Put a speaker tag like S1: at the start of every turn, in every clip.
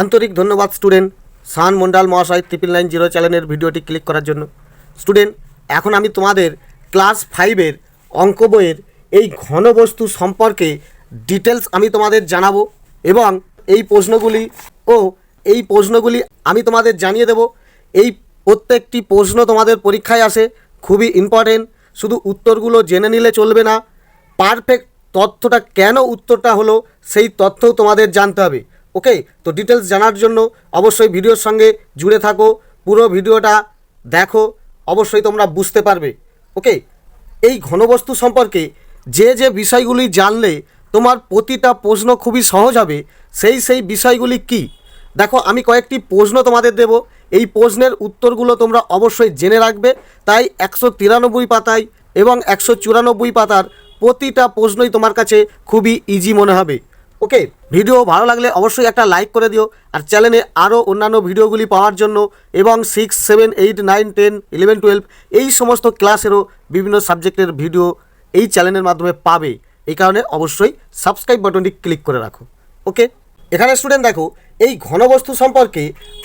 S1: আন্তরিক ধন্যবাদ স্টুডেন্ট সান মন্ডাল মহাশয় ট্রিপল নাইন জিরো চ্যানেলের ভিডিওটি ক্লিক করার জন্য স্টুডেন্ট এখন আমি তোমাদের ক্লাস ফাইভের অঙ্ক বইয়ের এই ঘনবস্তু সম্পর্কে ডিটেলস আমি তোমাদের জানাবো এবং এই প্রশ্নগুলি ও এই প্রশ্নগুলি আমি তোমাদের জানিয়ে দেব এই প্রত্যেকটি প্রশ্ন তোমাদের পরীক্ষায় আসে খুবই ইম্পর্টেন্ট শুধু উত্তরগুলো জেনে নিলে চলবে না পারফেক্ট তথ্যটা কেন উত্তরটা হলো সেই তথ্যও তোমাদের জানতে হবে ওকে তো ডিটেলস জানার জন্য অবশ্যই ভিডিওর সঙ্গে জুড়ে থাকো পুরো ভিডিওটা দেখো অবশ্যই তোমরা বুঝতে পারবে ওকে এই ঘনবস্তু সম্পর্কে যে যে বিষয়গুলি জানলে তোমার প্রতিটা প্রশ্ন খুবই সহজ হবে সেই সেই বিষয়গুলি কি দেখো আমি কয়েকটি প্রশ্ন তোমাদের দেব এই প্রশ্নের উত্তরগুলো তোমরা অবশ্যই জেনে রাখবে তাই একশো তিরানব্বই পাতায় এবং একশো চুরানব্বই পাতার প্রতিটা প্রশ্নই তোমার কাছে খুবই ইজি মনে হবে ওকে ভিডিও ভালো লাগলে অবশ্যই একটা লাইক করে দিও আর চ্যানেলে আরও অন্যান্য ভিডিওগুলি পাওয়ার জন্য এবং six seven eight nine ten eleven twelve এই সমস্ত ক্লাসেরও বিভিন্ন সাবজেক্টের ভিডিও এই চ্যানেলের মাধ্যমে পাবে এই কারণে অবশ্যই সাবস্ক্রাইব বাটনটি ক্লিক করে রাখো ওকে এখানে স্টুডেন্ট দেখো এই ঘনবস্তু সম্পর্কে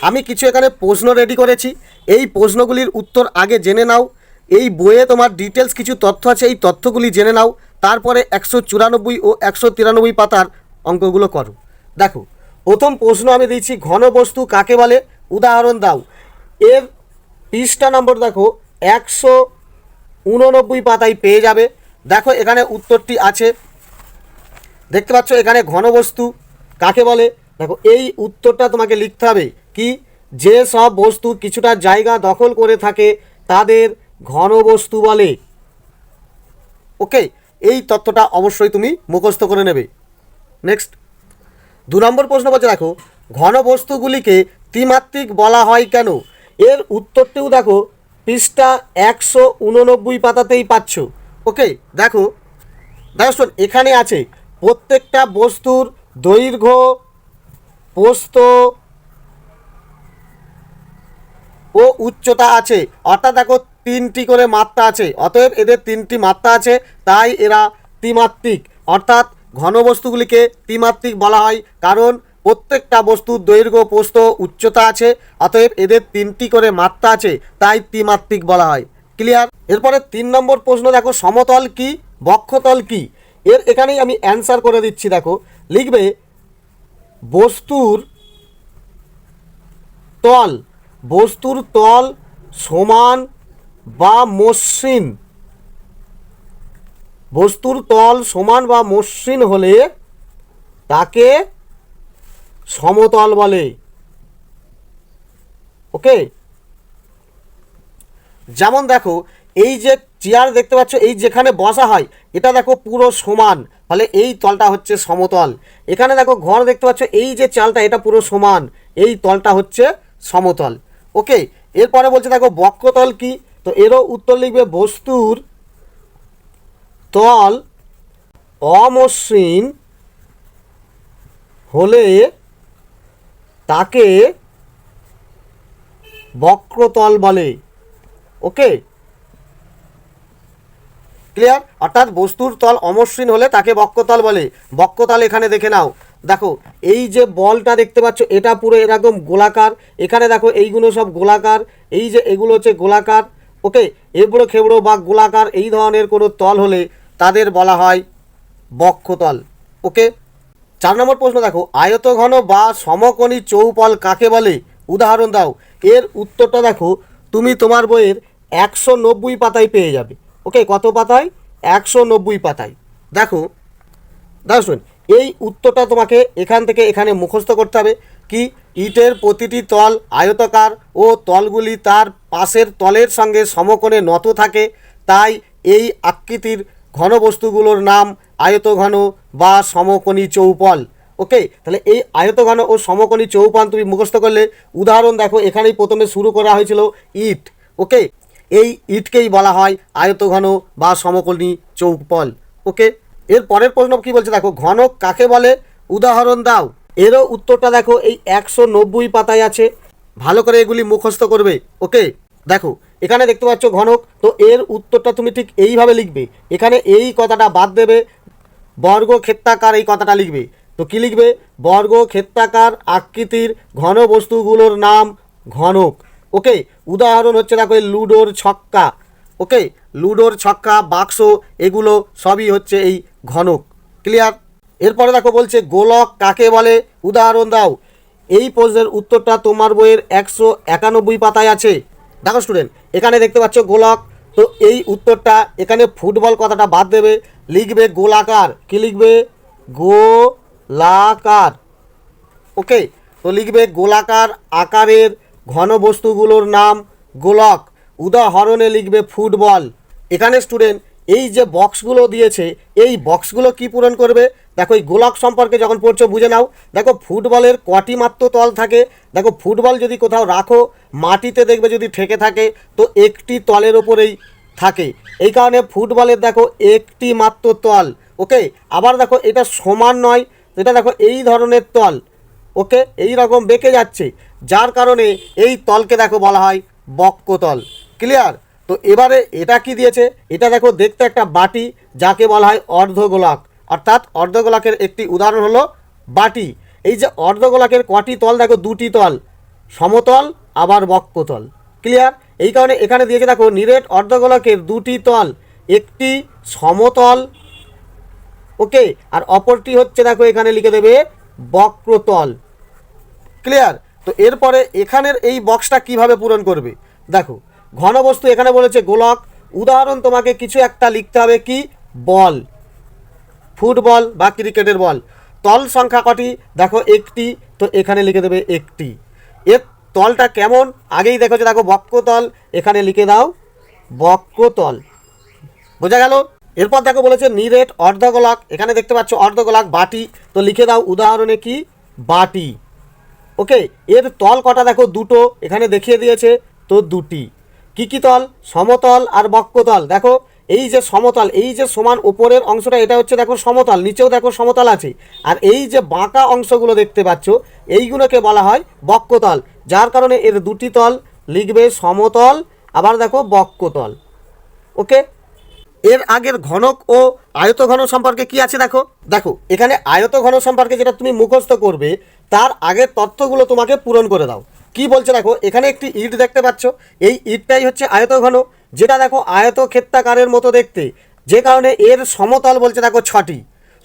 S1: আমি কিছু এখানে প্রশ্ন রেডি করেছি এই প্রশ্নগুলির উত্তর আগে জেনে নাও এই বইয়ে তোমার ডিটেলস কিছু তথ্য আছে এই তথ্যগুলি জেনে নাও তারপরে একশো চুরানব্বই ও একশো তিরানব্বই পাতার অঙ্কগুলো করো দেখো প্রথম প্রশ্ন আমি দিচ্ছি বস্তু কাকে বলে উদাহরণ দাও এর পৃষ্ঠা নম্বর দেখো একশো উননব্বই পাতায় পেয়ে যাবে দেখো এখানে উত্তরটি আছে দেখতে পাচ্ছ এখানে ঘন বস্তু কাকে বলে দেখো এই উত্তরটা তোমাকে লিখতে হবে কি যে সব বস্তু কিছুটা জায়গা দখল করে থাকে তাদের ঘন বস্তু বলে ওকে এই তত্ত্বটা অবশ্যই তুমি মুখস্থ করে নেবে নেক্সট দু নম্বর প্রশ্ন বলছে দেখো ঘন বস্তুগুলিকে ত্রিমাত্রিক বলা হয় কেন এর উত্তরটিও দেখো পৃষ্ঠা একশো উননব্বই পাতাতেই পাচ্ছ ওকে দেখো দেখো শোন এখানে আছে প্রত্যেকটা বস্তুর দৈর্ঘ্য পোস্ত ও উচ্চতা আছে অর্থাৎ দেখো তিনটি করে মাত্রা আছে অতএব এদের তিনটি মাত্রা আছে তাই এরা ত্রিমাত্রিক অর্থাৎ ঘন বস্তুগুলিকে ত্রিমাত্রিক বলা হয় কারণ প্রত্যেকটা বস্তুর দৈর্ঘ্য পোস্ত উচ্চতা আছে অতএব এদের তিনটি করে মাত্রা আছে তাই ত্রিমাত্রিক বলা হয় ক্লিয়ার এরপরে তিন নম্বর প্রশ্ন দেখো সমতল কি বক্ষতল কি এর এখানেই আমি অ্যান্সার করে দিচ্ছি দেখো লিখবে বস্তুর তল বস্তুর তল সমান বা মসৃণ বস্তুর তল সমান বা মসৃণ হলে তাকে সমতল বলে ওকে যেমন দেখো এই যে চেয়ার দেখতে পাচ্ছ এই যেখানে বসা হয় এটা দেখো পুরো সমান ফলে এই তলটা হচ্ছে সমতল এখানে দেখো ঘর দেখতে পাচ্ছ এই যে চালটা এটা পুরো সমান এই তলটা হচ্ছে সমতল ওকে এরপরে বলছে দেখো বক্রতল কি তো এরও উত্তর লিখবে বস্তুর তল অমসৃণ হলে তাকে বক্রতল বলে ওকে ক্লিয়ার অর্থাৎ বস্তুর তল অমসৃণ হলে তাকে বক্রতল বলে বক্রতল এখানে দেখে নাও দেখো এই যে বলটা দেখতে পাচ্ছ এটা পুরো এরকম গোলাকার এখানে দেখো এইগুলো সব গোলাকার এই যে এগুলো হচ্ছে গোলাকার ওকে এবড়ো খেবড়ো বা গোলাকার এই ধরনের কোনো তল হলে তাদের বলা হয় বক্ষতল ওকে চার নম্বর প্রশ্ন দেখো আয়তঘন বা সমকোণী চৌপল কাকে বলে উদাহরণ দাও এর উত্তরটা দেখো তুমি তোমার বইয়ের একশো নব্বই পাতায় পেয়ে যাবে ওকে কত পাতায় একশো নব্বই পাতায় দেখো দেখো শুন এই উত্তরটা তোমাকে এখান থেকে এখানে মুখস্থ করতে হবে কি ইটের প্রতিটি তল আয়তাকার ও তলগুলি তার পাশের তলের সঙ্গে সমকোণে নত থাকে তাই এই আকৃতির ঘনবস্তুগুলোর নাম আয়তঘন বা সমকোণী চৌপল ওকে তাহলে এই আয়তঘন ও সমকোণী চৌপান তুমি মুখস্থ করলে উদাহরণ দেখো এখানেই প্রথমে শুরু করা হয়েছিল ইট ওকে এই ইটকেই বলা হয় আয়তঘন বা সমকোণী চৌপল ওকে এর পরের প্রশ্ন কি বলছে দেখো ঘন কাকে বলে উদাহরণ দাও এরও উত্তরটা দেখো এই একশো নব্বই পাতায় আছে ভালো করে এগুলি মুখস্থ করবে ওকে দেখো এখানে দেখতে পাচ্ছ ঘনক তো এর উত্তরটা তুমি ঠিক এইভাবে লিখবে এখানে এই কথাটা বাদ দেবে বর্গক্ষেত্রাকার এই কথাটা লিখবে তো কী লিখবে বর্গক্ষেত্রাকার আকৃতির ঘন বস্তুগুলোর নাম ঘনক ওকে উদাহরণ হচ্ছে দেখো লুডোর ছক্কা ওকে লুডোর ছক্কা বাক্স এগুলো সবই হচ্ছে এই ঘনক ক্লিয়ার এরপরে দেখো বলছে গোলক কাকে বলে উদাহরণ দাও এই প্রশ্নের উত্তরটা তোমার বইয়ের একশো একানব্বই পাতায় আছে দেখো স্টুডেন্ট এখানে দেখতে পাচ্ছ গোলক তো এই উত্তরটা এখানে ফুটবল কথাটা বাদ দেবে লিখবে গোলাকার কি লিখবে গোলাকার ওকে তো লিখবে গোলাকার আকারের ঘনবস্তুগুলোর নাম গোলক উদাহরণে লিখবে ফুটবল এখানে স্টুডেন্ট এই যে বক্সগুলো দিয়েছে এই বক্সগুলো কি পূরণ করবে দেখো এই গোলক সম্পর্কে যখন পড়ছো বুঝে নাও দেখো ফুটবলের কটি মাত্র তল থাকে দেখো ফুটবল যদি কোথাও রাখো মাটিতে দেখবে যদি ঠেকে থাকে তো একটি তলের ওপরেই থাকে এই কারণে ফুটবলের দেখো একটি মাত্র তল ওকে আবার দেখো এটা সমান নয় এটা দেখো এই ধরনের তল ওকে এই রকম বেঁকে যাচ্ছে যার কারণে এই তলকে দেখো বলা হয় বক্কতল ক্লিয়ার তো এবারে এটা কি দিয়েছে এটা দেখো দেখতে একটা বাটি যাকে বলা হয় অর্ধগোলাক অর্থাৎ অর্ধগোলাকের একটি উদাহরণ হলো বাটি এই যে অর্ধগোলাকের কটি তল দেখো দুটি তল সমতল আবার বক্কতল ক্লিয়ার এই কারণে এখানে দিয়েছে দেখো নিরেট অর্ধগোলকের দুটি তল একটি সমতল ওকে আর অপরটি হচ্ছে দেখো এখানে লিখে দেবে বক্রতল ক্লিয়ার তো এরপরে এখানের এই বক্সটা কিভাবে পূরণ করবে দেখো ঘনবস্তু এখানে বলেছে গোলক উদাহরণ তোমাকে কিছু একটা লিখতে হবে কি বল ফুটবল বা ক্রিকেটের বল তল সংখ্যা কটি দেখো একটি তো এখানে লিখে দেবে একটি এর তলটা কেমন আগেই দেখেছো দেখো বক্রতল এখানে লিখে দাও বক্রতল বোঝা গেল এরপর দেখো বলেছে নিরেট অর্ধগোলাক এখানে দেখতে পাচ্ছ অর্ধগোলাক বাটি তো লিখে দাও উদাহরণে কি বাটি ওকে এর তল কটা দেখো দুটো এখানে দেখিয়ে দিয়েছে তো দুটি কী কী তল সমতল আর বক্কতল দেখো এই যে সমতল এই যে সমান উপরের অংশটা এটা হচ্ছে দেখো সমতল নিচেও দেখো সমতল আছে আর এই যে বাঁকা অংশগুলো দেখতে পাচ্ছ এইগুলোকে বলা হয় বক্কতল যার কারণে এর দুটি তল লিখবে সমতল আবার দেখো বক্কতল ওকে এর আগের ঘনক ও আয়ত ঘন সম্পর্কে কি আছে দেখো দেখো এখানে আয়ত ঘন সম্পর্কে যেটা তুমি মুখস্থ করবে তার আগের তথ্যগুলো তোমাকে পূরণ করে দাও কি বলছে দেখো এখানে একটি ইট দেখতে পাচ্ছ এই ইটটাই হচ্ছে আয়ত ঘন যেটা দেখো আয়ত ক্ষেত্রাকারের মতো দেখতে যে কারণে এর সমতল বলছে দেখো ছটি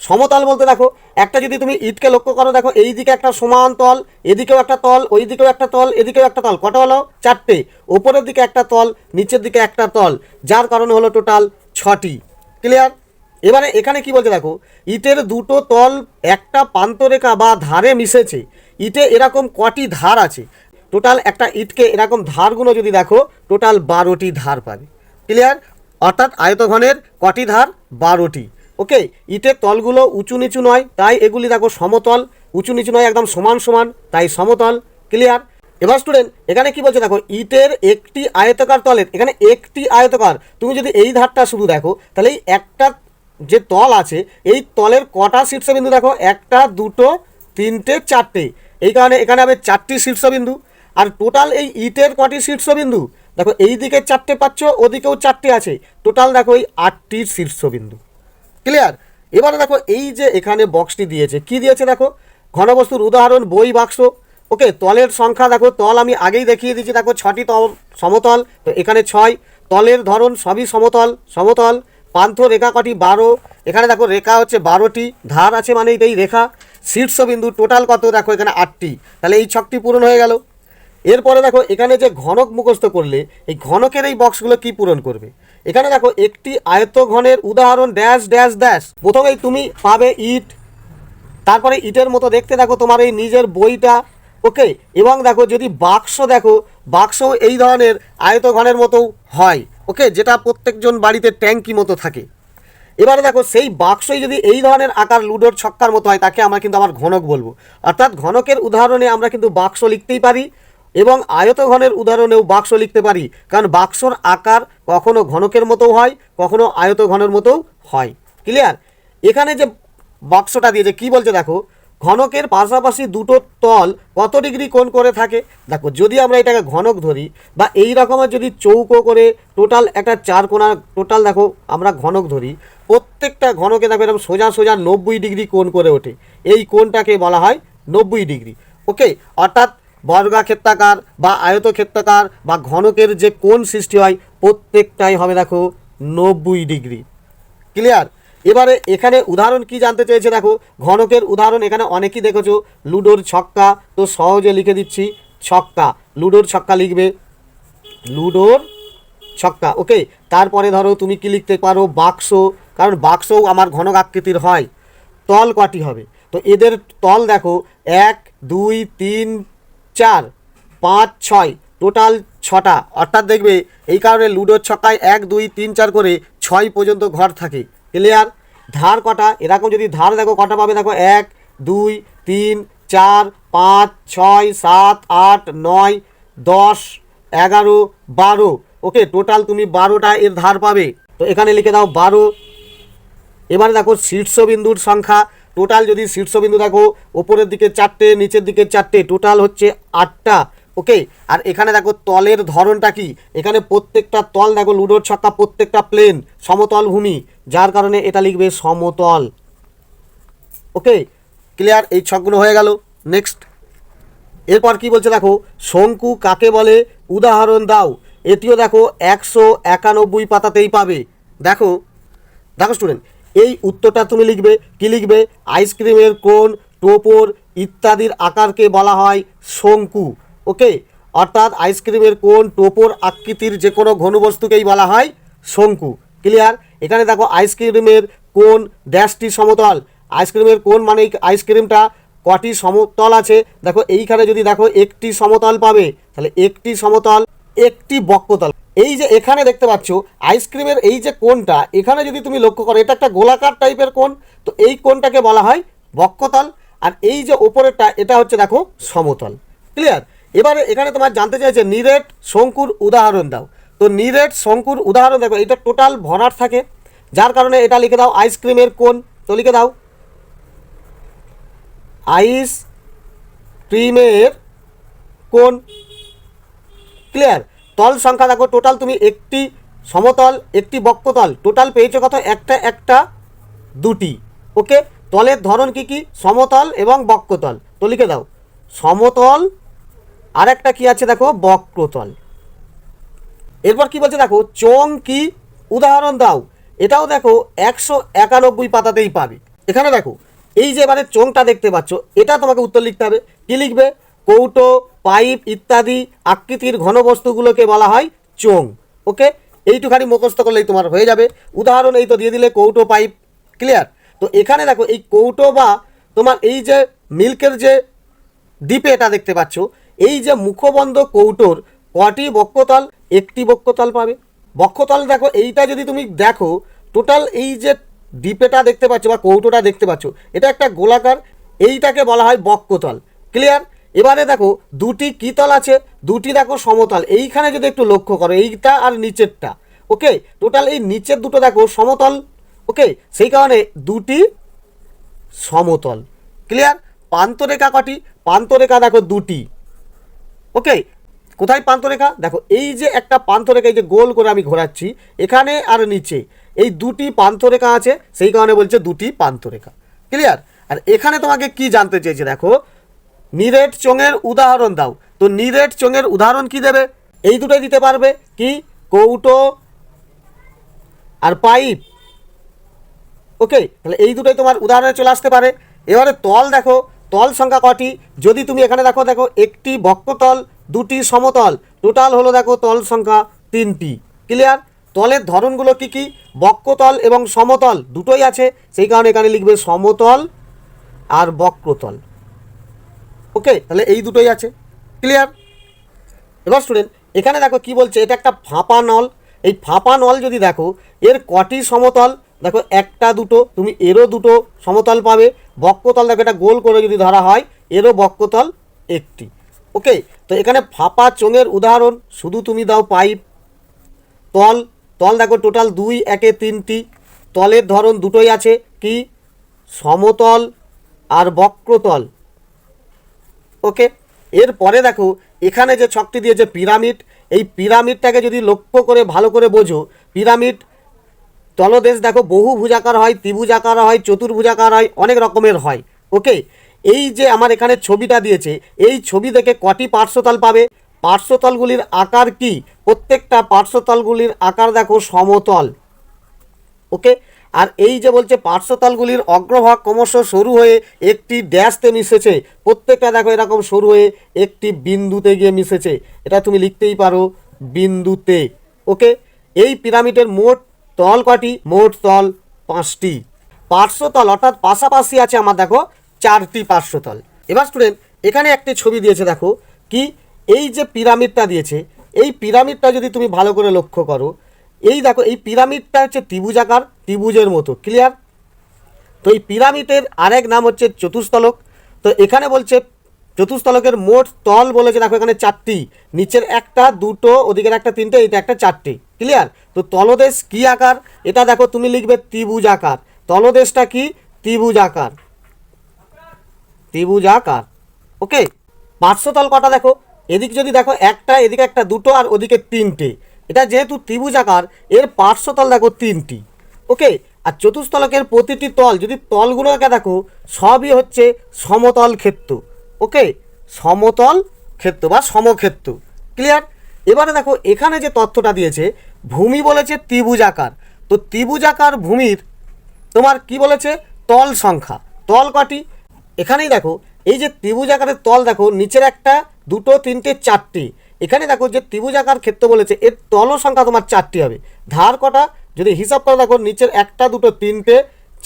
S1: সমতল বলতে দেখো একটা যদি তুমি ইটকে লক্ষ্য করো দেখো এই দিকে একটা সমান তল এদিকেও একটা তল ওই দিকেও একটা তল এদিকেও একটা তল কটা হলো চারটে ওপরের দিকে একটা তল নিচের দিকে একটা তল যার কারণে হলো টোটাল ছটি ক্লিয়ার এবারে এখানে কি বলছে দেখো ইটের দুটো তল একটা প্রান্তরেখা বা ধারে মিশেছে ইটে এরকম কটি ধার আছে টোটাল একটা ইটকে এরকম ধারগুলো যদি দেখো টোটাল বারোটি ধার পাবে ক্লিয়ার অর্থাৎ আয়তঘনের কটি ধার বারোটি ওকে ইটের তলগুলো উঁচু নিচু নয় তাই এগুলি দেখো সমতল উঁচু নিচু নয় একদম সমান সমান তাই সমতল ক্লিয়ার এবার স্টুডেন্ট এখানে কি বলছে দেখো ইটের একটি আয়তকার তলের এখানে একটি আয়তকার তুমি যদি এই ধারটা শুধু দেখো তাহলে এই একটা যে তল আছে এই তলের কটা শীর্ষবিন্দু দেখো একটা দুটো তিনটে চারটে এই কারণে এখানে হবে চারটি শীর্ষবিন্দু আর টোটাল এই ইটের কটি শীর্ষবিন্দু দেখো এই দিকে চারটে পাচ্ছ ওদিকেও চারটে আছে টোটাল দেখো এই আটটির শীর্ষবিন্দু ক্লিয়ার এবারে দেখো এই যে এখানে বক্সটি দিয়েছে কি দিয়েছে দেখো ঘনবস্তুর উদাহরণ বই বাক্স ওকে তলের সংখ্যা দেখো তল আমি আগেই দেখিয়ে দিয়েছি দেখো ছটি তল সমতল তো এখানে ছয় তলের ধরন সবই সমতল সমতল পান্থ রেখা কটি বারো এখানে দেখো রেখা হচ্ছে বারোটি ধার আছে মানে এই রেখা শীর্ষবিন্দু টোটাল কত দেখো এখানে আটটি তাহলে এই ছকটি পূরণ হয়ে গেল এরপরে দেখো এখানে যে ঘনক মুখস্থ করলে এই ঘনকের এই বক্সগুলো কি পূরণ করবে এখানে দেখো একটি আয়ত ঘনের উদাহরণ ড্যাশ ড্যাশ ড্যাশ প্রথমেই তুমি পাবে ইট তারপরে ইটের মতো দেখতে দেখো তোমার এই নিজের বইটা ওকে এবং দেখো যদি বাক্স দেখো বাক্স এই ধরনের আয়ত ঘনের মতো হয় ওকে যেটা প্রত্যেকজন বাড়িতে ট্যাঙ্কি মতো থাকে এবারে দেখো সেই বাক্সই যদি এই ধরনের আকার লুডোর ছক্কার মতো হয় তাকে আমরা কিন্তু আমার ঘনক বলবো অর্থাৎ ঘনকের উদাহরণে আমরা কিন্তু বাক্স লিখতেই পারি এবং আয়তঘনের উদাহরণেও বাক্স লিখতে পারি কারণ বাক্সর আকার কখনো ঘনকের মতো হয় কখনো আয়তঘনের মতো হয় ক্লিয়ার এখানে যে বাক্সটা দিয়েছে কি বলছে দেখো ঘনকের পাশাপাশি দুটো তল কত ডিগ্রি কোণ করে থাকে দেখো যদি আমরা এটাকে ঘনক ধরি বা এই রকমের যদি চৌকো করে টোটাল একটা চার কোণা টোটাল দেখো আমরা ঘনক ধরি প্রত্যেকটা ঘনকে দেখো এরকম সোজা সোজা নব্বই ডিগ্রি কোণ করে ওঠে এই কোণটাকে বলা হয় নব্বই ডিগ্রি ওকে অর্থাৎ বর্গাক্ষেত্রাকার বা আয়তক্ষেত্রাকার বা ঘনকের যে কোন সৃষ্টি হয় প্রত্যেকটাই হবে দেখো নব্বই ডিগ্রি ক্লিয়ার এবারে এখানে উদাহরণ কি জানতে চেয়েছে দেখো ঘনকের উদাহরণ এখানে অনেকেই দেখেছো লুডোর ছক্কা তো সহজে লিখে দিচ্ছি ছক্কা লুডোর ছক্কা লিখবে লুডোর ছক্কা ওকে তারপরে ধরো তুমি কি লিখতে পারো বাক্স কারণ বাক্সও আমার ঘনক আকৃতির হয় তল কটি হবে তো এদের তল দেখো এক দুই তিন চার পাঁচ ছয় টোটাল ছটা অর্থাৎ দেখবে এই কারণে লুডোর ছকায় এক দুই তিন চার করে ছয় পর্যন্ত ঘর থাকে ক্লিয়ার ধার কটা এরকম যদি ধার দেখো কটা পাবে দেখো এক দুই তিন চার পাঁচ ছয় সাত আট নয় দশ এগারো বারো ওকে টোটাল তুমি বারোটা এর ধার পাবে তো এখানে লিখে দাও বারো এবারে দেখো শীর্ষবিন্দুর সংখ্যা টোটাল যদি শীর্ষবিন্দু দেখো ওপরের দিকে চারটে নিচের দিকে চারটে টোটাল হচ্ছে আটটা ওকে আর এখানে দেখো তলের ধরনটা কি এখানে প্রত্যেকটা তল দেখো লুডোর ছক্কা প্রত্যেকটা প্লেন সমতল ভূমি যার কারণে এটা লিখবে সমতল ওকে ক্লিয়ার এই ছকগুলো হয়ে গেল নেক্সট এরপর কি বলছে দেখো শঙ্কু কাকে বলে উদাহরণ দাও এটিও দেখো একশো একানব্বই পাতাতেই পাবে দেখো দেখো স্টুডেন্ট এই উত্তরটা তুমি লিখবে কি লিখবে আইসক্রিমের কোন টোপর ইত্যাদির আকারকে বলা হয় শঙ্কু ওকে অর্থাৎ আইসক্রিমের কোন টোপর আকৃতির যে কোনো ঘনবস্তুকেই বলা হয় শঙ্কু ক্লিয়ার এখানে দেখো আইসক্রিমের কোন ড্যাশটি সমতল আইসক্রিমের কোন মানে আইসক্রিমটা কটি সমতল আছে দেখো এইখানে যদি দেখো একটি সমতল পাবে তাহলে একটি সমতল একটি বক্রতল এই যে এখানে দেখতে পাচ্ছ আইসক্রিমের এই যে কোনটা এখানে যদি তুমি লক্ষ্য করো এটা একটা গোলাকার টাইপের কোন তো এই কোনটাকে বলা হয় বক্ষতল আর এই যে ওপরেরটা এটা হচ্ছে দেখো সমতল ক্লিয়ার এবারে এখানে তোমার জানতে চাইছে নিরেট শঙ্কুর উদাহরণ দাও তো নিরেট শঙ্কুর উদাহরণ দেখো এটা টোটাল ভরার থাকে যার কারণে এটা লিখে দাও আইসক্রিমের কোন তো লিখে দাও আইস ক্রিমের কোন ক্লিয়ার তল সংখ্যা দেখো টোটাল তুমি একটি সমতল একটি বক্ষতল টোটাল পেয়েছো কত একটা একটা দুটি ওকে তলের ধরন কি কি সমতল এবং বক্ষতল তো লিখে দাও সমতল আর একটা কী আছে দেখো বক্রতল এরপর কি বলছে দেখো চোং কি উদাহরণ দাও এটাও দেখো একশো একানব্বই পাতাতেই পাবে এখানে দেখো এই যে এবারে চোংটা দেখতে পাচ্ছ এটা তোমাকে উত্তর লিখতে হবে কী লিখবে কৌটো পাইপ ইত্যাদি আকৃতির ঘনবস্তুগুলোকে বলা হয় চোং ওকে এইটুখানি মুখস্থ করলেই তোমার হয়ে যাবে উদাহরণ এই তো দিয়ে দিলে কৌটো পাইপ ক্লিয়ার তো এখানে দেখো এই কৌটো বা তোমার এই যে মিল্কের যে দ্বীপে এটা দেখতে পাচ্ছ এই যে মুখবন্ধ কৌটোর কটি বক্ষতল একটি বক্ষতল পাবে বক্ষতল দেখো এইটা যদি তুমি দেখো টোটাল এই যে ডিপেটা দেখতে পাচ্ছ বা কৌটোটা দেখতে পাচ্ছ এটা একটা গোলাকার এইটাকে বলা হয় বক্ষতল ক্লিয়ার এবারে দেখো দুটি কিতল তল আছে দুটি দেখো সমতল এইখানে যদি একটু লক্ষ্য করো এইটা আর নিচেরটা ওকে টোটাল এই নিচের দুটো দেখো সমতল ওকে সেই কারণে দুটি সমতল ক্লিয়ার প্রান্তরেখা কটি প্রান্তরেখা দেখো দুটি ওকে কোথায় প্রান্তরেখা দেখো এই যে একটা পান্তরেখা এই যে গোল করে আমি ঘোরাচ্ছি এখানে আর নিচে এই দুটি পান্তরেখা আছে সেই কারণে বলছে দুটি প্রান্তরেখা ক্লিয়ার আর এখানে তোমাকে কি জানতে চেয়েছে দেখো নিরেট চোঙের উদাহরণ দাও তো নিরেট চোঙের উদাহরণ কি দেবে এই দুটোই দিতে পারবে কি কৌটো আর পাইপ ওকে তাহলে এই দুটোই তোমার উদাহরণে চলে আসতে পারে এবারে তল দেখো তল সংখ্যা কটি যদি তুমি এখানে দেখো দেখো একটি বক্রতল দুটি সমতল টোটাল হলো দেখো তল সংখ্যা তিনটি ক্লিয়ার তলের ধরনগুলো কি কি বক্রতল এবং সমতল দুটোই আছে সেই কারণে এখানে লিখবে সমতল আর বক্রতল ওকে তাহলে এই দুটোই আছে ক্লিয়ার এবার স্টুডেন্ট এখানে দেখো কি বলছে এটা একটা ফাঁপা নল এই ফাঁপা নল যদি দেখো এর কটি সমতল দেখো একটা দুটো তুমি এরও দুটো সমতল পাবে বক্রতল দেখো এটা গোল করে যদি ধরা হয় এরও বক্ষতল একটি ওকে তো এখানে ফাঁপা চোঙের উদাহরণ শুধু তুমি দাও পাইপ তল তল দেখো টোটাল দুই একে তিনটি তলের ধরন দুটোই আছে কি সমতল আর বক্রতল ওকে এরপরে দেখো এখানে যে ছকটি দিয়েছে পিরামিড এই পিরামিডটাকে যদি লক্ষ্য করে ভালো করে বোঝো পিরামিড তলদেশ দেখো বহু ভুজাকার হয় ত্রিভুজাকার হয় চতুর্ভুজাকার হয় অনেক রকমের হয় ওকে এই যে আমার এখানে ছবিটা দিয়েছে এই ছবি দেখে কটি পার্শ্বতল পাবে পার্শ্বতলগুলির আকার কি প্রত্যেকটা পার্শ্বতলগুলির আকার দেখো সমতল ওকে আর এই যে বলছে পার্শ্বতালগুলির অগ্রভাগ ক্রমশ সরু হয়ে একটি ড্যাশতে মিশেছে প্রত্যেকটা দেখো এরকম সরু হয়ে একটি বিন্দুতে গিয়ে মিশেছে এটা তুমি লিখতেই পারো বিন্দুতে ওকে এই পিরামিডের মোট তল কটি মোট তল পাঁচটি পার্শ্বতল অর্থাৎ পাশাপাশি আছে আমার দেখো চারটি পার্শ্বতল এবার স্টুডেন্ট এখানে একটি ছবি দিয়েছে দেখো কি এই যে পিরামিডটা দিয়েছে এই পিরামিডটা যদি তুমি ভালো করে লক্ষ্য করো এই দেখো এই পিরামিডটা হচ্ছে ত্রিভুজাকার ত্রিভুজের মতো ক্লিয়ার তো এই পিরামিডের আরেক নাম হচ্ছে চতুস্তলক তো এখানে বলছে চতুস্তলকের মোট তল বলেছে দেখো এখানে চারটি নিচের একটা দুটো ওদিকের একটা তিনটে এটা একটা চারটি ক্লিয়ার তো তলদেশ কী আকার এটা দেখো তুমি লিখবে ত্রিভুজ আকার তলদেশটা কি ত্রিভুজ আকার ত্রিভুজ আকার ওকে পাঁচশো তল কটা দেখো এদিক যদি দেখো একটা এদিকে একটা দুটো আর ওদিকে তিনটে এটা যেহেতু ত্রিভুজাকার এর পার্শ্বতল দেখো তিনটি ওকে আর চতুর্থলকের প্রতিটি তল যদি তলগুলোকে দেখো সবই হচ্ছে সমতল ক্ষেত্র ওকে সমতল ক্ষেত্র বা সমক্ষেত্র ক্লিয়ার এবারে দেখো এখানে যে তথ্যটা দিয়েছে ভূমি বলেছে ত্রিভুজাকার তো ত্রিভুজাকার ভূমির তোমার কি বলেছে তল সংখ্যা তল কটি এখানেই দেখো এই যে ত্রিভুজাকারের তল দেখো নিচের একটা দুটো তিনটে চারটি এখানে দেখো যে ত্রিভুজ আকার ক্ষেত্র বলেছে এর তল সংখ্যা তোমার চারটি হবে ধার কটা যদি হিসাব করে দেখো নিচের একটা দুটো তিনটে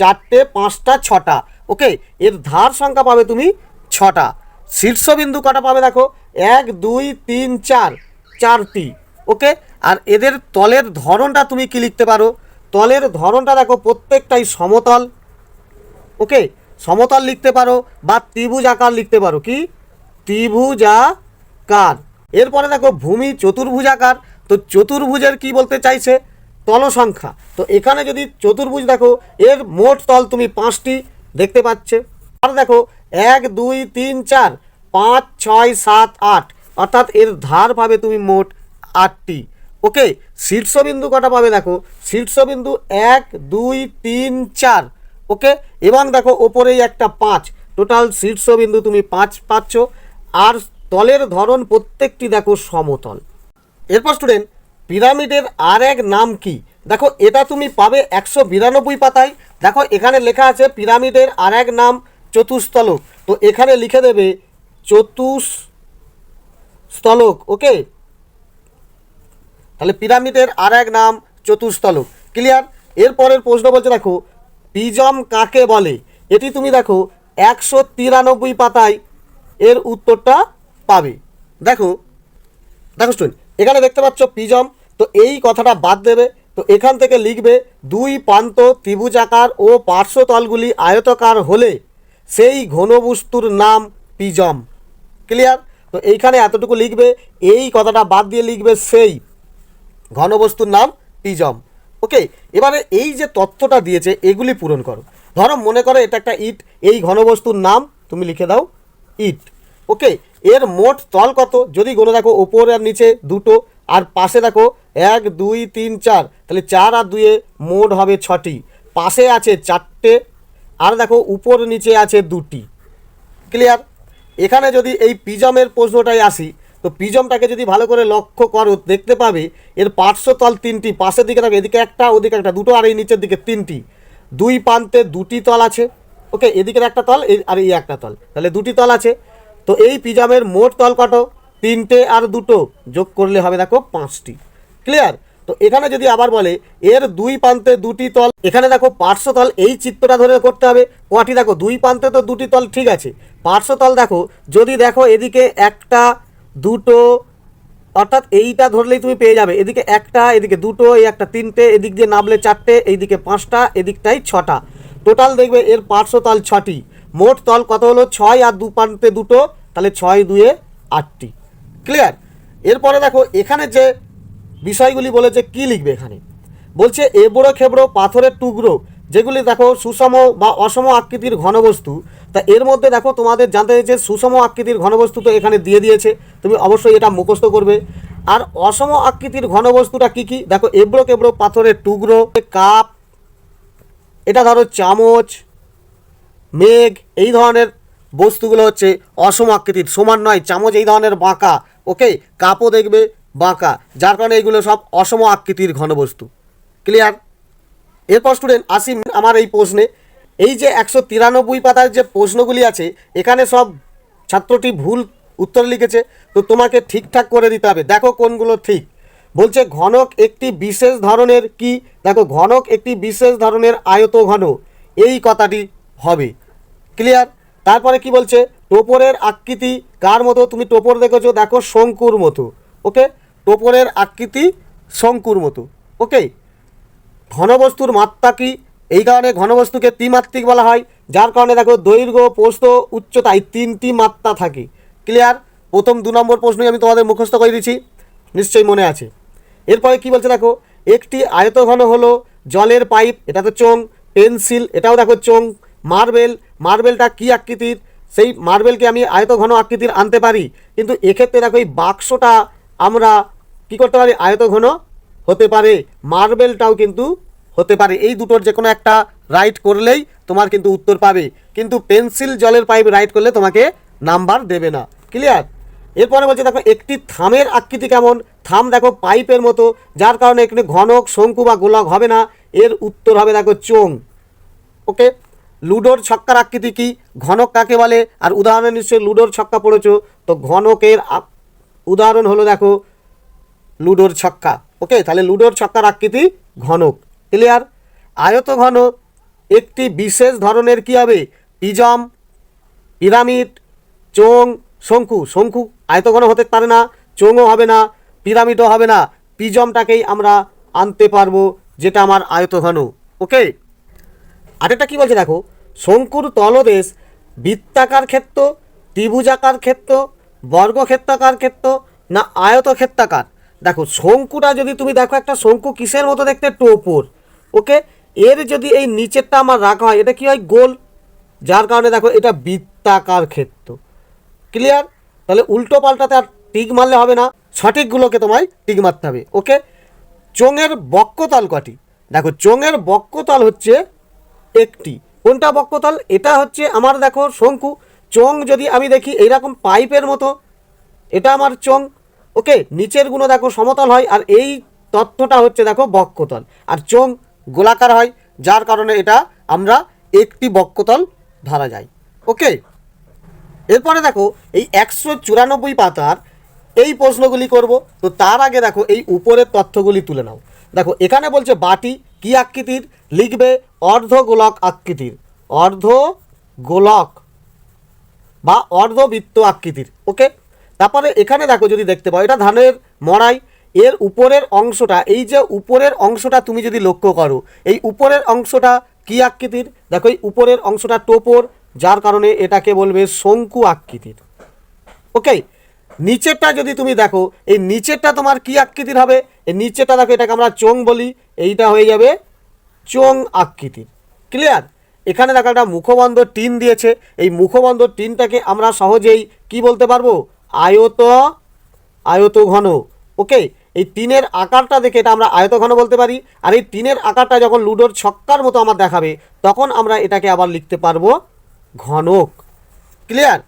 S1: চারটে পাঁচটা ছটা ওকে এর ধার সংখ্যা পাবে তুমি ছটা শীর্ষবিন্দু কটা পাবে দেখো এক দুই তিন চার চারটি ওকে আর এদের তলের ধরনটা তুমি কি লিখতে পারো তলের ধরনটা দেখো প্রত্যেকটাই সমতল ওকে সমতল লিখতে পারো বা ত্রিভুজ আকার লিখতে পারো কি ত্রিভুজ আকার এরপরে দেখো ভূমি চতুর্ভুজাকার তো চতুর্ভুজের কি বলতে চাইছে তল সংখ্যা তো এখানে যদি চতুর্ভুজ দেখো এর মোট তল তুমি পাঁচটি দেখতে পাচ্ছে আর দেখো এক দুই তিন চার পাঁচ ছয় সাত আট অর্থাৎ এর ধার পাবে তুমি মোট আটটি ওকে শীর্ষবিন্দু কটা পাবে দেখো শীর্ষবিন্দু এক দুই তিন চার ওকে এবং দেখো ওপরেই একটা পাঁচ টোটাল শীর্ষবিন্দু তুমি পাঁচ পাচ্ছ আর তলের ধরন প্রত্যেকটি দেখো সমতল এরপর স্টুডেন্ট পিরামিডের আর এক নাম কি দেখো এটা তুমি পাবে একশো বিরানব্বই পাতায় দেখো এখানে লেখা আছে পিরামিডের আর এক নাম চতুস্তলক তো এখানে লিখে দেবে চতুস্তলক ওকে তাহলে পিরামিডের আর এক নাম চতুস্তলক ক্লিয়ার এরপরের প্রশ্ন বলছে দেখো পিজম কাকে বলে এটি তুমি দেখো একশো তিরানব্বই পাতায় এর উত্তরটা পাবে দেখো দেখো শুন এখানে দেখতে পাচ্ছ পিজম তো এই কথাটা বাদ দেবে তো এখান থেকে লিখবে দুই প্রান্ত ত্রিভুজাকার ও পার্শ্বতলগুলি আয়তকার হলে সেই ঘনবস্তুর নাম পিজম ক্লিয়ার তো এইখানে এতটুকু লিখবে এই কথাটা বাদ দিয়ে লিখবে সেই ঘনবস্তুর নাম পিজম ওকে এবারে এই যে তথ্যটা দিয়েছে এগুলি পূরণ করো ধরো মনে করো এটা একটা ইট এই ঘনবস্তুর নাম তুমি লিখে দাও ইট ওকে এর মোট তল কত যদি গুনে দেখো ওপর আর নিচে দুটো আর পাশে দেখো এক দুই তিন চার তাহলে চার আর দুয়ে মোট হবে ছটি পাশে আছে চারটে আর দেখো উপর নিচে আছে দুটি ক্লিয়ার এখানে যদি এই পিজমের প্রশ্নটাই আসি তো পিজমটাকে যদি ভালো করে লক্ষ্য করো দেখতে পাবে এর পার্শ্ব তল তিনটি পাশের দিকে থাকে এদিকে একটা ওদিকে একটা দুটো আর এই নিচের দিকে তিনটি দুই প্রান্তে দুটি তল আছে ওকে এদিকের একটা তল আর এই একটা তল তাহলে দুটি তল আছে তো এই পিজামের মোট তল কত তিনটে আর দুটো যোগ করলে হবে দেখো পাঁচটি ক্লিয়ার তো এখানে যদি আবার বলে এর দুই প্রান্তে দুটি তল এখানে দেখো পার্শ্বতল এই চিত্রটা ধরে করতে হবে কটি দেখো দুই প্রান্তে তো দুটি তল ঠিক আছে পার্শ্বতল দেখো যদি দেখো এদিকে একটা দুটো অর্থাৎ এইটা ধরলেই তুমি পেয়ে যাবে এদিকে একটা এদিকে দুটো এই একটা তিনটে এদিক দিয়ে নামলে চারটে এইদিকে পাঁচটা এদিকটাই ছটা টোটাল দেখবে এর পার্শ্বতল ছটি মোট তল কত হলো ছয় আর দু প্রান্তে দুটো তাহলে ছয় দুয়ে আটটি ক্লিয়ার এরপরে দেখো এখানে যে বিষয়গুলি বলেছে কি লিখবে এখানে বলছে এবড়ো খেবড়ো পাথরের টুকরো যেগুলি দেখো সুষম বা অসম আকৃতির ঘনবস্তু তা এর মধ্যে দেখো তোমাদের জানতে হয়েছে সুষম আকৃতির ঘনবস্তু তো এখানে দিয়ে দিয়েছে তুমি অবশ্যই এটা মুখস্থ করবে আর অসম আকৃতির ঘনবস্তুটা কি কি দেখো এবড়ো কেবড়ো পাথরের টুকরো কাপ এটা ধরো চামচ মেঘ এই ধরনের বস্তুগুলো হচ্ছে অসম আকৃতির সমান নয় চামচ এই ধরনের বাঁকা ওকে কাপও দেখবে বাঁকা যার কারণে এইগুলো সব অসম আকৃতির ঘনবস্তু ক্লিয়ার এরপর স্টুডেন্ট আসি আমার এই প্রশ্নে এই যে একশো তিরানব্বই পাতার যে প্রশ্নগুলি আছে এখানে সব ছাত্রটি ভুল উত্তর লিখেছে তো তোমাকে ঠিকঠাক করে দিতে হবে দেখো কোনগুলো ঠিক বলছে ঘনক একটি বিশেষ ধরনের কি দেখো ঘনক একটি বিশেষ ধরনের আয়ত ঘন এই কথাটি হবে ক্লিয়ার তারপরে কি বলছে টোপরের আকৃতি কার মতো তুমি টোপর দেখেছো দেখো শঙ্কুর মতো ওকে টোপরের আকৃতি শঙ্কুর মতো ওকে ঘনবস্তুর মাত্রা কি এই কারণে ঘনবস্তুকে ত্রিমাত্রিক বলা হয় যার কারণে দেখো দৈর্ঘ্য পোস্ত উচ্চতা এই তিনটি মাত্রা থাকে ক্লিয়ার প্রথম দু নম্বর প্রশ্নই আমি তোমাদের মুখস্থ করে দিচ্ছি নিশ্চয়ই মনে আছে এরপরে কি বলছে দেখো একটি আয়তঘন হলো জলের পাইপ এটা তো চোং পেন্সিল এটাও দেখো চোং মার্বেল মার্বেলটা কী আকৃতির সেই মার্বেলকে আমি আয়ত ঘন আকৃতির আনতে পারি কিন্তু এক্ষেত্রে দেখো এই বাক্সটা আমরা কি করতে পারি আয়ত ঘন হতে পারে মার্বেলটাও কিন্তু হতে পারে এই দুটোর যে কোনো একটা রাইট করলেই তোমার কিন্তু উত্তর পাবে কিন্তু পেন্সিল জলের পাইপ রাইট করলে তোমাকে নাম্বার দেবে না ক্লিয়ার এরপরে বলছে দেখো একটি থামের আকৃতি কেমন থাম দেখো পাইপের মতো যার কারণে এখানে ঘনক শঙ্কু বা গোলক হবে না এর উত্তর হবে দেখো চোং ওকে লুডোর ছক্কার আকৃতি কী ঘনক কাকে বলে আর উদাহরণে নিশ্চয়ই লুডোর ছক্কা পড়েছ তো ঘনকের উদাহরণ হলো দেখো লুডোর ছক্কা ওকে তাহলে লুডোর ছক্কার আকৃতি ঘনক ক্লিয়ার আয়ত ঘন একটি বিশেষ ধরনের কী হবে পিজম পিরামিড চোং শঙ্কু শঙ্কু আয়তঘন হতে পারে না চোঙও হবে না পিরামিডও হবে না পিজমটাকেই আমরা আনতে পারবো যেটা আমার আয়ত ঘন ওকে আরেকটা কী বলছে দেখো শঙ্কুর তলদেশ বৃত্তাকার ক্ষেত্র ত্রিভুজাকার ক্ষেত্র বর্গক্ষেত্রাকার ক্ষেত্র না আয়তক্ষেত্রাকার দেখো শঙ্কুটা যদি তুমি দেখো একটা শঙ্কু কিসের মতো দেখতে টোপুর ওকে এর যদি এই নিচেরটা আমার রাখা হয় এটা কি হয় গোল যার কারণে দেখো এটা বৃত্তাকার ক্ষেত্র ক্লিয়ার তাহলে উল্টো পাল্টাতে আর টিক মারলে হবে না সঠিকগুলোকে তোমায় টিক মারতে হবে ওকে চোঙের বক্কতাল কটি দেখো চোঙের বক্কতাল হচ্ছে একটি কোনটা বক্রতল এটা হচ্ছে আমার দেখো শঙ্কু চং যদি আমি দেখি এইরকম পাইপের মতো এটা আমার চং ওকে নিচের গুণ দেখো সমতল হয় আর এই তথ্যটা হচ্ছে দেখো বক্রতল আর চং গোলাকার হয় যার কারণে এটা আমরা একটি বক্রতল ধরা যায় ওকে এরপরে দেখো এই একশো চুরানব্বই পাতার এই প্রশ্নগুলি করব তো তার আগে দেখো এই উপরের তথ্যগুলি তুলে নাও দেখো এখানে বলছে বাটি কী আকৃতির লিখবে অর্ধগোলক আকৃতির অর্ধ গোলক বা অর্ধবৃত্ত আকৃতির ওকে তারপরে এখানে দেখো যদি দেখতে পাও এটা ধানের মড়াই এর উপরের অংশটা এই যে উপরের অংশটা তুমি যদি লক্ষ্য করো এই উপরের অংশটা কি আকৃতির দেখো এই উপরের অংশটা টোপর যার কারণে এটাকে বলবে শঙ্কু আকৃতির ওকে নিচেরটা যদি তুমি দেখো এই নিচেরটা তোমার কী আকৃতির হবে এই নিচেরটা দেখো এটাকে আমরা চোং বলি এইটা হয়ে যাবে চোং আকৃতির ক্লিয়ার এখানে দেখো একটা মুখবন্ধ টিন দিয়েছে এই মুখবন্ধ টিনটাকে আমরা সহজেই কি বলতে পারবো আয়ত আয়ত ঘন ওকে এই টিনের আকারটা দেখে এটা আমরা আয়ত ঘন বলতে পারি আর এই টিনের আকারটা যখন লুডোর ছক্কার মতো আমার দেখাবে তখন আমরা এটাকে আবার লিখতে পারবো ঘনক ক্লিয়ার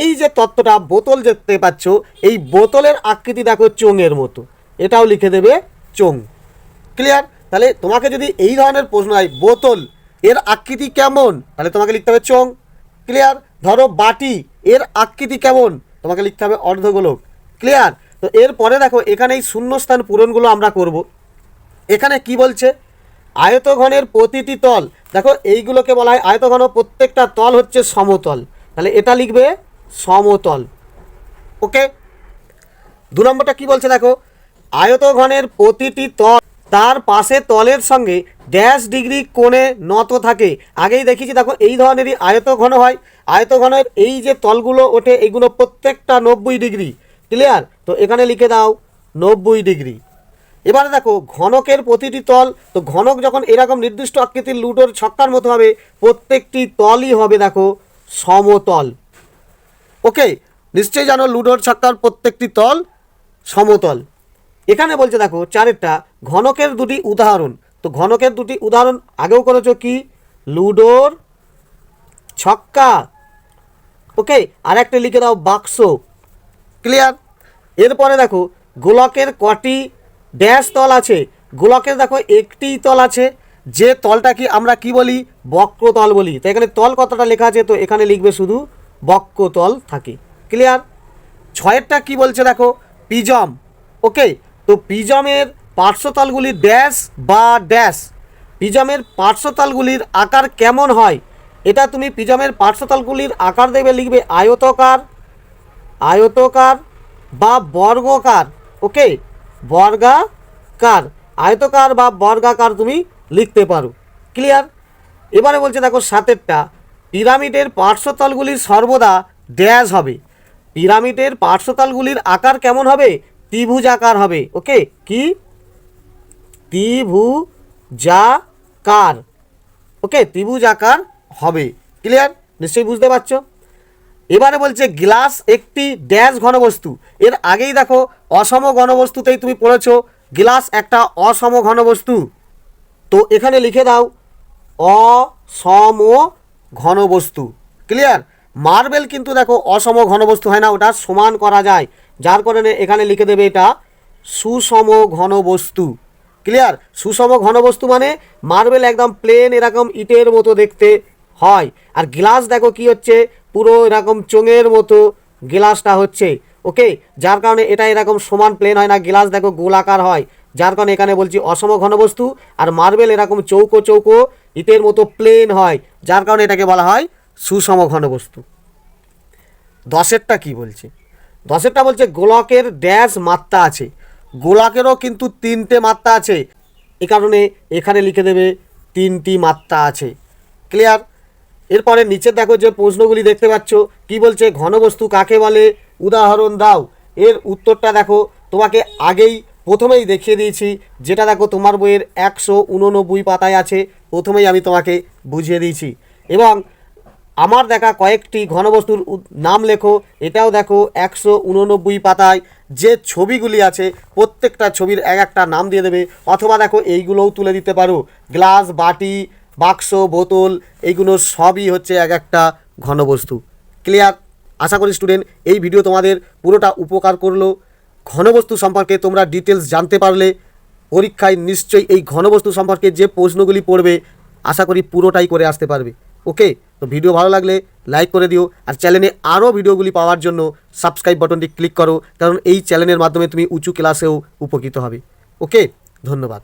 S1: এই যে তত্ত্বটা বোতল দেখতে পাচ্ছ এই বোতলের আকৃতি দেখো চোঙের মতো এটাও লিখে দেবে চোং ক্লিয়ার তাহলে তোমাকে যদি এই ধরনের প্রশ্ন হয় বোতল এর আকৃতি কেমন তাহলে তোমাকে লিখতে হবে চোং ক্লিয়ার ধরো বাটি এর আকৃতি কেমন তোমাকে লিখতে হবে অর্ধগোলক ক্লিয়ার তো এরপরে দেখো এখানে এই শূন্যস্থান পূরণগুলো আমরা করব এখানে কি বলছে আয়তঘনের প্রতিটি তল দেখো এইগুলোকে বলা হয় আয়তঘন প্রত্যেকটা তল হচ্ছে সমতল তাহলে এটা লিখবে সমতল ওকে দু নম্বরটা কী বলছে দেখো আয়তঘনের প্রতিটি তল তার পাশে তলের সঙ্গে ড্যাশ ডিগ্রি কোণে নত থাকে আগেই দেখেছি দেখো এই ধরনেরই আয়তঘন হয় আয়তঘনের এই যে তলগুলো ওঠে এগুলো প্রত্যেকটা নব্বই ডিগ্রি ক্লিয়ার তো এখানে লিখে দাও নব্বই ডিগ্রি এবারে দেখো ঘনকের প্রতিটি তল তো ঘনক যখন এরকম নির্দিষ্ট আকৃতির লুডোর ছক্কার মতো হবে প্রত্যেকটি তলই হবে দেখো সমতল ওকে নিশ্চয়ই জানো লুডোর ছক্কার প্রত্যেকটি তল সমতল এখানে বলছে দেখো চারেরটা ঘনকের দুটি উদাহরণ তো ঘনকের দুটি উদাহরণ আগেও করেছ কি লুডোর ছক্কা ওকে আর একটা লিখে দাও বাক্স ক্লিয়ার এরপরে দেখো গোলকের কটি ড্যাশ তল আছে গোলকের দেখো একটি তল আছে যে তলটা কি আমরা কি বলি বক্রতল বলি তো এখানে তল কতটা লেখা আছে তো এখানে লিখবে শুধু বক্কতল থাকে ক্লিয়ার ছয়েরটা কি বলছে দেখো পিজম ওকে তো পিজমের পার্শ্বতলগুলি ড্যাশ বা ড্যাশ পিজমের পার্শ্বতলগুলির আকার কেমন হয় এটা তুমি পিজমের পার্শ্বতলগুলির আকার দেবে লিখবে আয়তকার আয়তকার বা বর্গকার ওকে বর্গাকার আয়তকার বা বর্গাকার তুমি লিখতে পারো ক্লিয়ার এবারে বলছে দেখো সাতেরটা পিরামিডের পার্শ্বতলগুলির সর্বদা ড্যাশ হবে পিরামিডের পার্শ্বতলগুলির আকার কেমন হবে ত্রিভুজ আকার হবে ওকে কি ত্রিভুজাকার ওকে ত্রিভুজ আকার হবে ক্লিয়ার নিশ্চয়ই বুঝতে পারছো এবারে বলছে গ্লাস একটি ড্যাশ ঘনবস্তু এর আগেই দেখো অসম ঘনবস্তুতেই তুমি পড়েছ গ্লাস একটা অসম ঘনবস্তু তো এখানে লিখে দাও অসম ঘনবস্তু ক্লিয়ার মার্বেল কিন্তু দেখো অসম ঘনবস্তু হয় না ওটা সমান করা যায় যার কারণে এখানে লিখে দেবে এটা সুষম ঘনবস্তু ক্লিয়ার সুষম ঘনবস্তু মানে মার্বেল একদম প্লেন এরকম ইটের মতো দেখতে হয় আর গ্লাস দেখো কি হচ্ছে পুরো এরকম চোঙের মতো গ্লাসটা হচ্ছে ওকে যার কারণে এটা এরকম সমান প্লেন হয় না গ্লাস দেখো গোলাকার হয় যার কারণে এখানে বলছি অসম ঘনবস্তু আর মার্বেল এরকম চৌকো চৌকো ইটের মতো প্লেন হয় যার কারণে এটাকে বলা হয় সুষম ঘনবস্তু দশেরটা কি বলছে দশেরটা বলছে গোলকের ড্যাশ মাত্রা আছে গোলাকেরও কিন্তু তিনটে মাত্রা আছে এ কারণে এখানে লিখে দেবে তিনটি মাত্রা আছে ক্লিয়ার এরপরে নিচে দেখো যে প্রশ্নগুলি দেখতে পাচ্ছ কি বলছে ঘনবস্তু কাকে বলে উদাহরণ দাও এর উত্তরটা দেখো তোমাকে আগেই প্রথমেই দেখিয়ে দিয়েছি যেটা দেখো তোমার বইয়ের একশো উননব্বই পাতায় আছে প্রথমেই আমি তোমাকে বুঝিয়ে দিয়েছি এবং আমার দেখা কয়েকটি ঘনবস্তুর নাম লেখো এটাও দেখো একশো উননব্বই পাতায় যে ছবিগুলি আছে প্রত্যেকটা ছবির এক একটা নাম দিয়ে দেবে অথবা দেখো এইগুলোও তুলে দিতে পারো গ্লাস বাটি বাক্স বোতল এইগুলো সবই হচ্ছে এক একটা ঘনবস্তু ক্লিয়ার আশা করি স্টুডেন্ট এই ভিডিও তোমাদের পুরোটা উপকার করলো ঘনবস্তু সম্পর্কে তোমরা ডিটেলস জানতে পারলে পরীক্ষায় নিশ্চয়ই এই ঘনবস্তু সম্পর্কে যে প্রশ্নগুলি পড়বে আশা করি পুরোটাই করে আসতে পারবে ওকে তো ভিডিও ভালো লাগলে লাইক করে দিও আর চ্যানেলে আরও ভিডিওগুলি পাওয়ার জন্য সাবস্ক্রাইব বাটনটি ক্লিক করো কারণ এই চ্যানেলের মাধ্যমে তুমি উঁচু ক্লাসেও উপকৃত হবে ওকে ধন্যবাদ